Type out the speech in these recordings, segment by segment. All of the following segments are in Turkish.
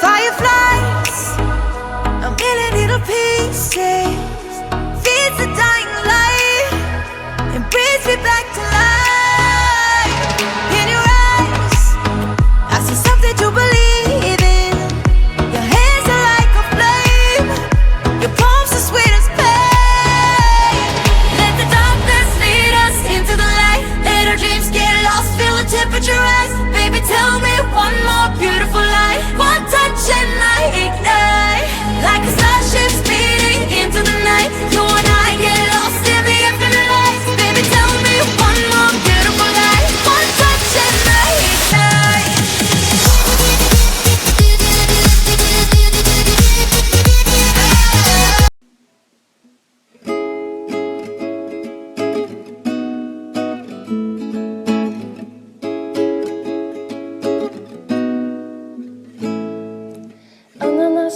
Fireflies, a million little pieces, feeds the dying light and brings me back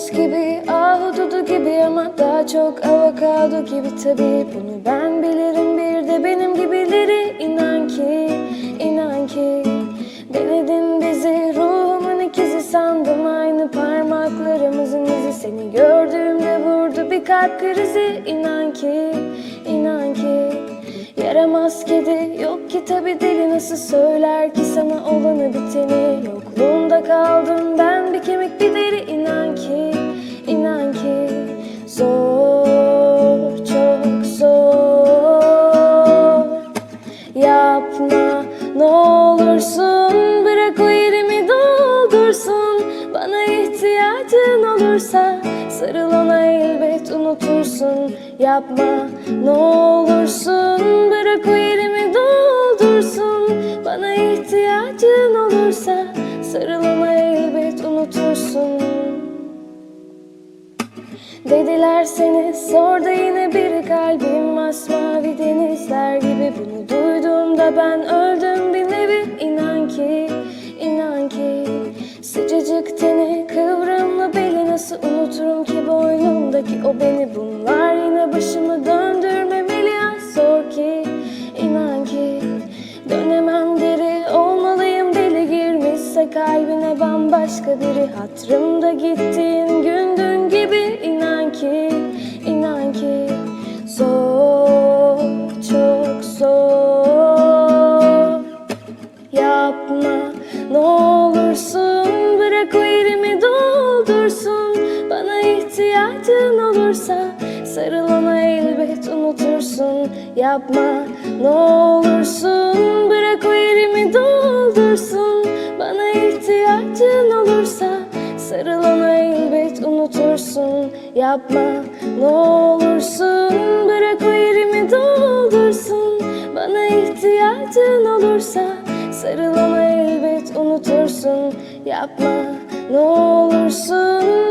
Ananas gibi, ahududu gibi ama daha çok avokado gibi. Tabii Bunu ben bilirim. Bir de benim gibileri inan ki, inan ki. Denedin bizi ruhumun ikizi. Sandım aynı parmaklarımızın izi. Seni gördüğümde vurdu bir kalp krizi. İnan ki, inan ki. Yaramaz kedi yok ki tabi deli. Nasıl söyler ki sana olanı biteni? Yokluğunda kaldım ben bir kemik bir deri Yapma ne olursun bırak o yerimi doldursun. Bana ihtiyacın olursa sarıl ona elbet unutursun. Yapma ne olursun bırak o yerimi doldursun. Bana ihtiyacın olursa sarıl ona Dediler seni sor da yine bir kalbim masmavi denizler gibi. Bunu duyduğumda ben öldüm bir nevi. İnan ki inan ki Sıcacık teni kıvrımlı beli nasıl unuturum ki boynumdaki o beni? Bunlar yine başımı döndürmemeli ya. Sor ki inan ki Dönemem geri olmalıyım. Deli girmişse kalbine bambaşka biri. Hatrımda gittiğin gün ne olursun bırak o yerimi doldursun. Bana ihtiyacın olursa sarıl ona elbet unutursun. Yapma. Ne olursun bırak o yerimi doldursun. Bana ihtiyacın olursa sarıl ona elbet unutursun. Yapma. Ne olursun bırak o yerimi doldursun. Bana ihtiyacın olursa sarıl ona Yapma ne olursun